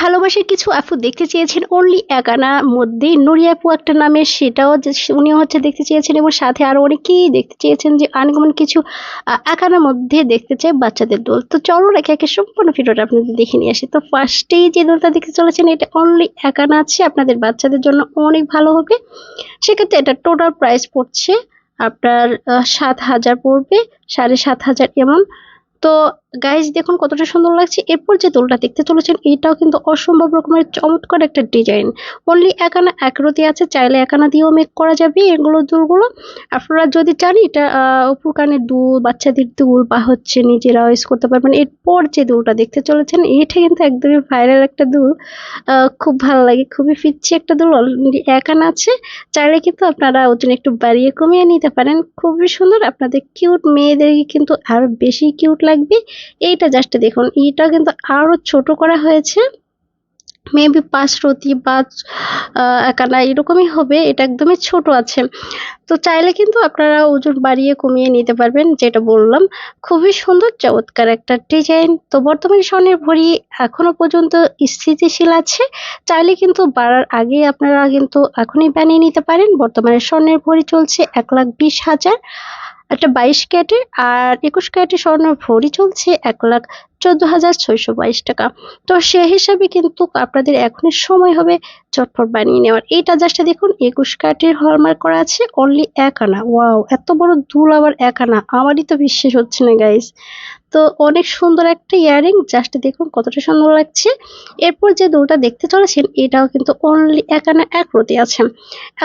ভালোবাসার কিছু আপু দেখতে চেয়েছেন অনলি এক আনার মধ্যেই নুরি আপু একটা নামে সেটাও উনিও হচ্ছে দেখতে চেয়েছেন এবং সাথে আরও অনেকেই দেখতে চেয়েছেন যে আনকমন কিছু আহ, এক আনার মধ্যে দেখতে চাই বাচ্চাদের দোল। তো চলো রেখে একে সম্পূর্ণ ভিডিওটা আপনাদের দেখে নিয়ে আসি। তো ফার্স্টেই যে দোলটা দেখতে চলেছেন এটা অনলি একানা আছে। আপনাদের বাচ্চাদের জন্য অনেক ভালো হবে। সেক্ষেত্রে এটা টোটাল প্রাইস পড়ছে আপনার সাত হাজার পড়বে সাড়ে সাত হাজার এমন। তো গাইজ দেখুন কতটা সুন্দর লাগছে। এরপর যে দোলটা দেখতে চলেছেন এটাও কিন্তু অসম্ভব রকমের চমৎকার একটা ডিজাইন অনলি একানা একরতি আছে চাইলে একানা দিয়েও মেক করা যাবে এগুলো দুলগুলো। আপনারা যদি চান এটা আহ, অপুর কানের দুল বাচ্চাদের দুল বা হচ্ছে নিজেরা ইউজ করতে পারবেন। এরপর যে দুলটা দেখতে চলেছেন এটা কিন্তু একদমই ভাইরাল একটা দুল। খুব ভালো লাগে খুবই ফিচ্ছি একটা দুল। অলরেডি একানা আছে চাইলে কিন্তু আপনারা ওজন একটু বাড়িয়ে কমিয়ে নিতে পারেন। খুবই সুন্দর আপনাদের কিউট মেয়েদেরকে কিন্তু আরও বেশি কিউট লাগবে। এইটা জাস্ট দেখুন, এটা কিন্তু আরও ছোট করা হয়েছে। মেবি পাঁচ রতি বা একানা এরকমই হবে, এটা একদমই ছোট আছে। তো চাইলে কিন্তু আপনারা ওজন বাড়িয়ে কমিয়ে নিতে পারবেন, যেটা বললাম। খুবই সুন্দর, চমৎকার একটা ডিজাইন। তো বর্তমানে স্বর্ণের ভরি এখনও পর্যন্ত স্থিতিশীল আছে। চাইলে কিন্তু বাড়ার আগে আপনারা কিন্তু এখনই বানিয়ে নিতে পারেন। বর্তমানে স্বর্ণের ভরি চলছে এক লাখ বিশ হাজার। একটা বাইশ ক্যারেটের আর একুশ ক্যারেটের স্বর্ণ ভরি চলছে এক লাখ চোদ্দ হাজার ছয়শো বাইশ টাকা। তো সে হিসাবে কিন্তু আপনাদের এখনই সময় হবে চটপট বানিয়ে নেওয়ার। এইটা জাস্ট দেখুন, একুশ ক্যারেটের হলমার্ক করা আছে অনলি এক আনা। ওয়াও এত বড় দুল আবার এক আনা। আমারই তো বিশ্বাস হচ্ছে না গাইস তো অনেক সুন্দর একটা ইয়ারিং জাস্ট দেখুন কতটা সুন্দর লাগছে। এরপর যে দুলটা দেখতে চলেছেন, এটাও কিন্তু অনলি এক আনা, এক রতি আছে।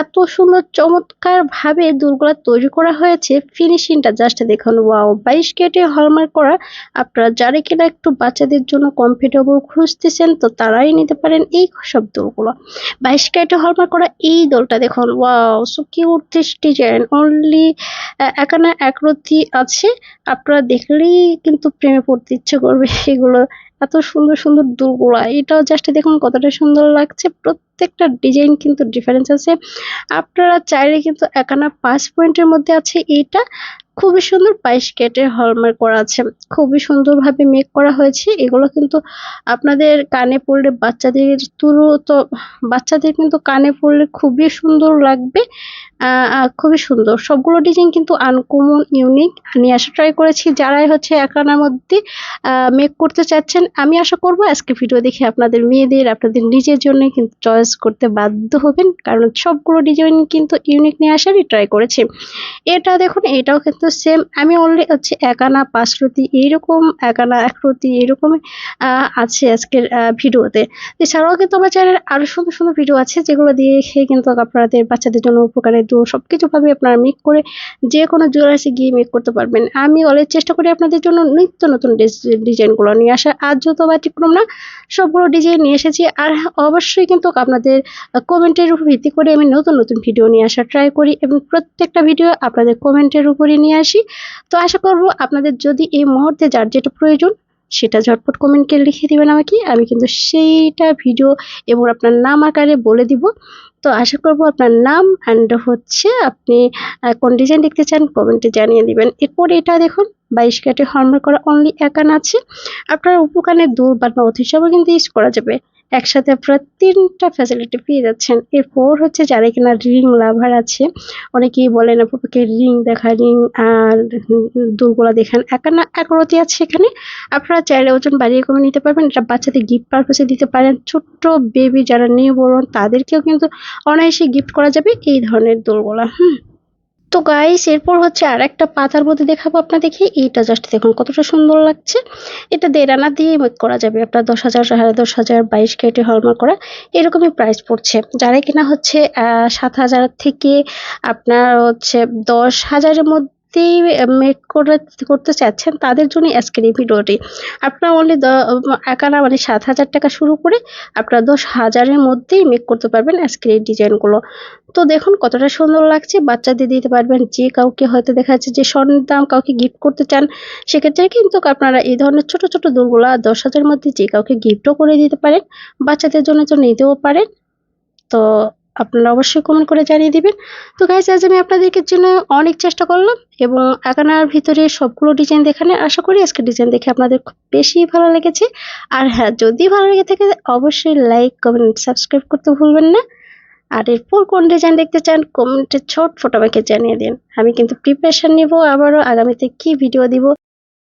এত সুন্দর চমৎকার ভাবে দুলগুলা তৈরি করা হয়েছে ফিনিশিংটা জাস্ট দেখুন। ওয়াও বাইশ কেটে হলমার্ক করা। আপনারা যারা কিনা একটু বাচ্চাদের জন্য কমফোর্টেবল খুঁজতেছেন, তো তারাই নিতে পারেন এই সব দোলগুলো বাইশ কেটে হলমার্ক করা এই দোলটা দেখুন, wow, so cute this design only Ekana একরতি আছে, আপনারা দেখলেই কিন্তু প্রেমে পড়তে ইচ্ছে করবে এগুলো। এত সুন্দর সুন্দর দুলগুলা। এটাও জাস্ট দেখুন কতটা সুন্দর লাগছে, প্রত্যেকটা ডিজাইন কিন্তু ডিফারেন্স আছে। আপনারা চাইলে কিন্তু একানা পাঁচ পয়েন্টের মধ্যে আছে এইটা খুবই সুন্দর বাইশ কেটের হলমার্ক করা আছে। খুবই সুন্দরভাবে মেক করা হয়েছে। এগুলো কিন্তু আপনাদের কানে পড়লে বাচ্চাদের তুরু তো বাচ্চাদের কিন্তু কানে পড়লে খুবই সুন্দর লাগবে। খুবই সুন্দর। সবগুলো ডিজাইন কিন্তু আনকমন ইউনিক নিয়ে আসা ট্রাই করেছি। যারাই হচ্ছে একানার মধ্যে মেক করতে চাচ্ছেন, আমি আশা করব আজকে ভিডিও দেখে আপনাদের মেয়েদের, আপনাদের নিজের জন্য কিন্তু চয়েস করতে বাধ্য হবেন। কারণ সবগুলো ডিজাইন কিন্তু ইউনিক নিয়ে আসারই ট্রাই করেছি। এটা দেখুন, এটাও কিন্তু সেম আমি অনলি হচ্ছে একানা পাঁচরতি এইরকম একানা একরতি এরকমই আহ, আছে আজকের ভিডিওতে। এছাড়াও কিন্তু আমার চ্যানেলে আরও সুন্দর সুন্দর ভিডিও আছে যেগুলো দেখে কিন্তু আপনাদের বাচ্চাদের জন্য উপকারের দূর। সবকিছু ভাবে আপনারা মেক করে যে কোনো জুয়েলার্সে গিয়ে মেক করতে পারবেন। আমি অলরেডি চেষ্টা করি আপনাদের জন্য নিত্য নতুন ডিজাইনগুলো নিয়ে আসা আজ যত ব্যতিক্রম না সবগুলো ডিজাইন নিয়ে এসেছি। আর অবশ্যই কিন্তু আপনাদের কমেন্টের উপর ভিত্তি করে আমি নতুন নতুন ভিডিও নিয়ে আসা ট্রাই করি এবং প্রত্যেকটা ভিডিও আপনাদের কমেন্টের উপরে নিয়ে আসি। তো আশা করব আপনাদের যদি এই মুহূর্তে যার যেটা প্রয়োজন সেটা ঝটপট কমেন্টে লিখে দিবেন আমাকে। আমি কিন্তু সেইটা ভিডিও এবং আপনার নাম আকারে বলে দিব। তো আশা করব আপনার নাম অ্যান্ড হচ্ছে আপনি কোন ডিজাইন দেখতে চান কমেন্টে জানিয়ে দিবেন। এরপর এটা দেখুন, বাইশ কাটে হলমার্ক করা অনলি একান আছে। আপনার উপকানের দূর বা হিসাবে কিন্তু ইউজ করা যাবে। একসাথে আপনারা তিনটা ফ্যাসিলিটি পেয়ে যাচ্ছেন। এরপর হচ্ছে যারা কিনা রিং লাভার আছে, অনেকেই বলেন আপুকে রিং দেখা রিং আর দুলগুলা দেখান। একানা একরতি আছে এখানে। আপনারা চাইলে ওজন বাড়িয়ে কমে নিতে পারবেন। এটা বাচ্চাদের গিফট পারপাসে দিতে পারেন। ছোট্ট বেবি যারা নিউ বরণ তাদেরকেও কিন্তু অনায়াসে গিফট করা যাবে এই ধরনের দোলগুলা, হুম। তো গাইস এরপর হচ্ছে আর একটা পাতার মধ্যে দেখাবো আপনাদেরকে। এইটা জাস্ট দেখুন কতটা সুন্দর লাগছে। এটা দেড় আনা দিয়ে মেক করা যাবে। আপনার দশ হাজার, সাড়ে দশ হাজার, বাইশ কেটে হলমার্ক করা। এরকমই প্রাইস পড়ছে। যারা কিনা হচ্ছে সাত হাজার থেকে আপনার হচ্ছে দশ হাজারের মধ্যে মেক করে, করতে চাচ্ছেন তাদের জন্য আজকের এই ভিডিওটি। আপনার অনলি একানা মানে সাত হাজার টাকা শুরু করে আপনারা দশ হাজারের মধ্যেই মেক করতে পারবেন আজকের এই ডিজাইনগুলো। তো দেখুন কতটা সুন্দর লাগছে বাচ্চাদের দিতে পারবেন, যে কাউকে হয়তো দেখা যাচ্ছে যে স্বর্ণের দাম কাউকে গিফট করতে চান, সেক্ষেত্রে কিন্তু আপনারা এই ধরনের ছোট ছোট দোলগুলা দশ হাজারের মধ্যে যে কাউকে গিফটও করে দিতে পারেন, বাচ্চাদের জন্য তো নিতেও পারেন। তো আপনারা অবশ্যই কমেন্ট করে জানিয়ে দিবেন। তো গাইজ আজ আমি আপনাদেরকে জন্য অনেক চেষ্টা করলাম এবং আকানার ভিতরে সবগুলো ডিজাইন দেখানে আশা করি আজকে ডিজাইন দেখে আপনাদের খুব বেশি ভালো লেগেছে। আর হ্যাঁ যদি ভালো লেগে থাকে, অবশ্যই লাইক কমেন্ট সাবস্ক্রাইব করতে ভুলবেন না। আর এরপর কোন ডিজাইন দেখতে চান কমেন্টে ছোট ফটো আমাকে জানিয়ে দিন। আমি কিন্তু প্রিপারেশন নিব, আবারও আগামীতে কি ভিডিও দিব।